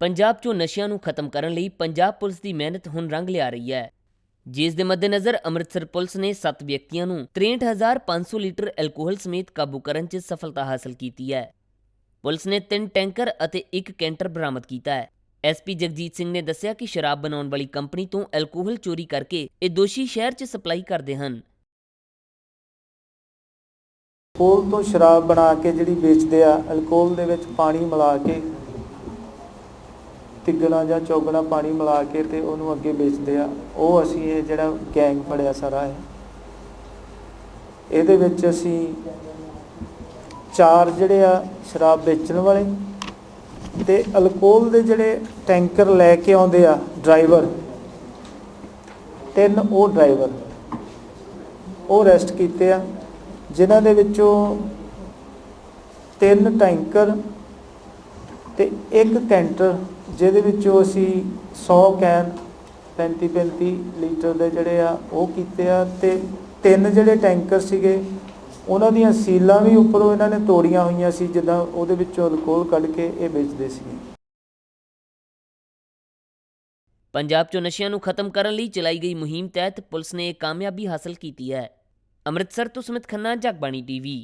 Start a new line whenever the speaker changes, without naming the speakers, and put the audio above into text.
ਪੰਜਾਬ 'ਚੋਂ ਨਸ਼ਿਆਂ ਨੂੰ ਖਤਮ ਕਰਨ ਲਈ ਪੰਜਾਬ ਪੁਲਿਸ ਦੀ ਮਿਹਨਤ ਹੁਣ ਰੰਗ ਲਿਆ ਰਹੀ ਹੈ। ਜਿਸ ਦੇ ਮੱਦੇਨਜ਼ਰ ਅੰਮ੍ਰਿਤਸਰ ਪੁਲਿਸ ਨੇ 7 ਵਿਅਕਤੀਆਂ ਨੂੰ 63500 ਲੀਟਰ ਐਲਕੋਹਲ ਸਮੇਤ ਕਾਬੂ ਕਰਨ 'ਚ ਸਫਲਤਾ ਹਾਸਲ ਕੀਤੀ ਹੈ। ਪੁਲਿਸ ਨੇ ਤਿੰਨ ਟੈਂਕਰ ਅਤੇ ਇੱਕ ਕੈਂਟਰ ਬਰਾਮਦ ਕੀਤਾ ਹੈ। ਐਸਪੀ ਜਗਜੀਤ ਸਿੰਘ ਨੇ ਦੱਸਿਆ ਕਿ ਸ਼ਰਾਬ ਬਣਾਉਣ ਵਾਲੀ ਕੰਪਨੀ ਤੋਂ ਐਲਕੋਹਲ ਚੋਰੀ ਕਰਕੇ ਇਹ ਦੋਸ਼ੀ ਸ਼ਹਿਰ 'ਚ ਸਪਲਾਈ ਕਰਦੇ ਹਨ।
ਅਲਕੋਹਲ ਤੋਂ ਸ਼ਰਾਬ ਬਣਾ ਕੇ ਜਿਹੜੀ ਵੇਚਦੇ ਆ ਅਲਕੋਹਲ ਦੇ ਵਿੱਚ ਪਾਣੀ ਮਿਲਾ ਕੇ ਤਿੱਗਣਾ ਜਾਂ ਚੌਗਣਾ ਪਾਣੀ ਮਿਲਾ ਕੇ ਤੇ ਉਹਨੂੰ ਅੱਗੇ ਵੇਚਦੇ ਆ। ਉਹ ਅਸੀਂ ਇਹ ਜਿਹੜਾ ਗੈਂਗ ਫੜਿਆ ਸਾਰਾ ਹੈ ਇਹਦੇ ਵਿੱਚ ਅਸੀਂ ਚਾਰ ਜਿਹੜੇ ਆ ਸ਼ਰਾਬ ਵੇਚਣ ਵਾਲੇ ਤੇ ਅਲਕੋਹਲ ਦੇ ਜਿਹੜੇ ਟੈਂਕਰ ਲੈ ਕੇ ਆਉਂਦੇ ਆ ਡਰਾਈਵਰ, ਤਿੰਨ ਉਹ ਡਰਾਈਵਰ ਉਹ ਅਰੈਸਟ ਕੀਤੇ ਆ, ਜਿਨ੍ਹਾਂ ਦੇ ਵਿੱਚੋਂ ਤਿੰਨ ਟੈਂਕਰ ਤੇ ਇੱਕ ਕੈਂਟਰ ਜਿਹਦੇ ਵਿੱਚੋਂ ਅਸੀਂ 100 ਕੈਨ 35 35 ਲੀਟਰ ਦੇ ਜਿਹੜੇ ਆ, ਉਹ ਕੀਤੇ ਆ ਤੇ ਤਿੰਨ ਜਿਹੜੇ ਟੈਂਕਰ ਸੀਗੇ, ਉਹਨਾਂ ਦੀਆਂ ਸੀਲਾਂ ਵੀ ਉੱਪਰੋਂ ਇਹਨਾਂ ਨੇ ਤੋੜੀਆਂ ਹੋਈਆਂ ਸੀ, ਜਿੱਦਾਂ ਉਹਦੇ ਵਿੱਚੋਂ ਅਲਕੋਹਲ ਕੱਢ ਕੇ ਇਹ ਵੇਚਦੇ ਸੀਗੇ।
ਪੰਜਾਬ 'ਚੋਂ ਨਸ਼ਿਆਂ ਨੂੰ ਖਤਮ ਕਰਨ ਲਈ ਚਲਾਈ ਗਈ ਮੁਹਿੰਮ ਤਹਿਤ ਪੁਲਿਸ ਨੇ ਕਾਮਯਾਬੀ ਹਾਸਲ ਕੀਤੀ ਹੈ। ਅੰਮ੍ਰਿਤਸਰ ਤੋਂ ਸੁਮਿਤ ਖੰਨਾ, ਜਗਬਾਣੀ ਟੀਵੀ।